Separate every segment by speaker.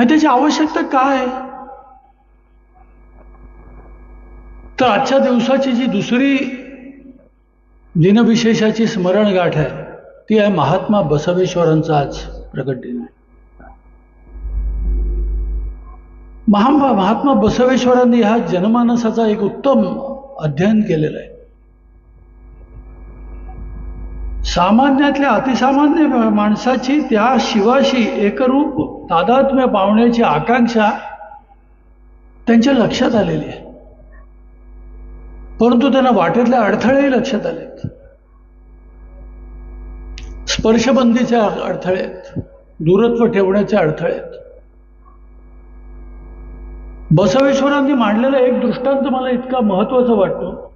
Speaker 1: आणि त्याची आवश्यकता काय? तर आजच्या दिवसाची जी दुसरी दिनविशेषाची स्मरणगाठ आहे ती आहे महात्मा बसवेश्वरांचा आज प्रकट दिन आहे. महा महात्मा बसवेश्वरांनी ह्या जनमानसाचा एक उत्तम अध्ययन केलेलं आहे. सामान्यातल्या अतिसामान्य माणसाची त्या शिवाशी एकरूप तादात्म्य पावण्याची आकांक्षा त्यांच्या लक्षात आलेली आहे. परंतु त्यांना वाटेतले अडथळेही लक्षात आलेत स्पर्शबंदीचे अडथळे आहेत. दूरत्व ठेवण्याचे अडथळे आहेत. बसवेश्वरांनी मांडलेला एक दृष्टांत मला इतका महत्त्वाचा वाटतो.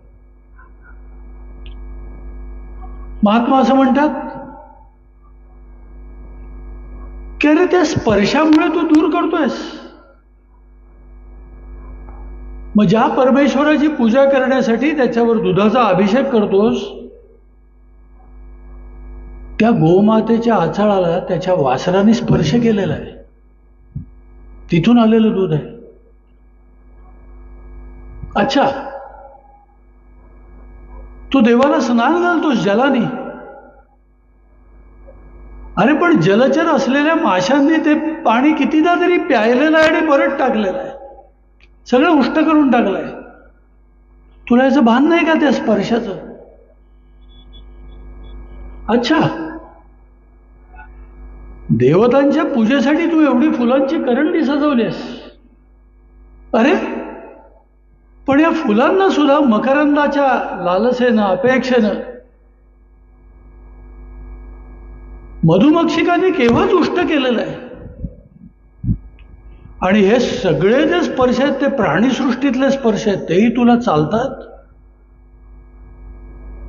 Speaker 1: महात्मा असं म्हणतात की अरे त्या स्पर्शामुळे तू दूर करतोयस. मग ज्या परमेश्वराची पूजा करण्यासाठी त्याच्यावर दुधाचा अभिषेक करतोस त्या गोमातेच्या आचाळाला त्याच्या वासराने स्पर्श केलेला आहे. तिथून आलेलं दूध आहे. अच्छा तू देवाला स्नान घालतोस जलाने. अरे पण जलचर असलेल्या माशांनी ते पाणी कितीदा तरी प्यायलेलं आहे आणि परत टाकलेलं आहे. सगळं उष्ट करून टाकलंय. तुला याचं भान नाही का त्या स्पर्शाचं? अच्छा. देवतांच्या पूजेसाठी तू एवढी फुलांची करंडी सजवलीस अरे पण या फुलांना सुद्धा मकरंदाच्या लालसेनं अपेक्षेनं. मधुमक्षिकाने केव्हाच दुष्ट केलेलं आहे? आणि हे सगळे जे स्पर्श आहेत ते प्राणीसृष्टीतले स्पर्श आहेत तेही तुला चालतात?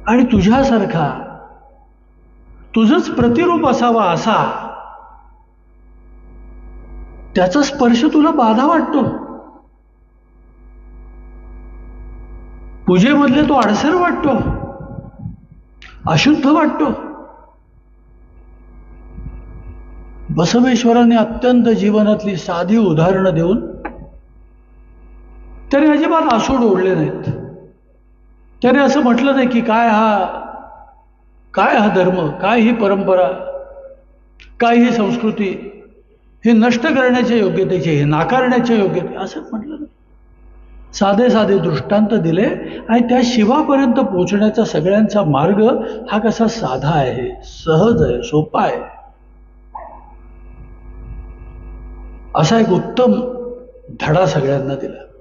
Speaker 1: आणि तुझ्यासारखा तुझंच प्रतिरूप असावा असा त्याचा स्पर्श तुला बाधा वाटतो? पूजेमधले तो अडसर वाटतो. अशुद्ध वाटतो. बसवेश्वरांनी अत्यंत जीवनातली साधी उदाहरणं देऊन त्याने अजिबात आसूड ओढले नाहीत. त्याने असं म्हटलं नाही की काय हा काय हा धर्म काय ही परंपरा काय ही संस्कृती हे नष्ट करण्याच्या योग्यतेचे हे नाकारण्याच्या योग्यते असं म्हटलं नाही. साधे साधे दृष्टांत दिले आणि त्या शिवापर्यंत पोचण्याचा सगळ्यांचा मार्ग हा कसा साधा आहे सहज आहे सोपा आहे? असा एक उत्तम धडा सगळ्यांना दिला.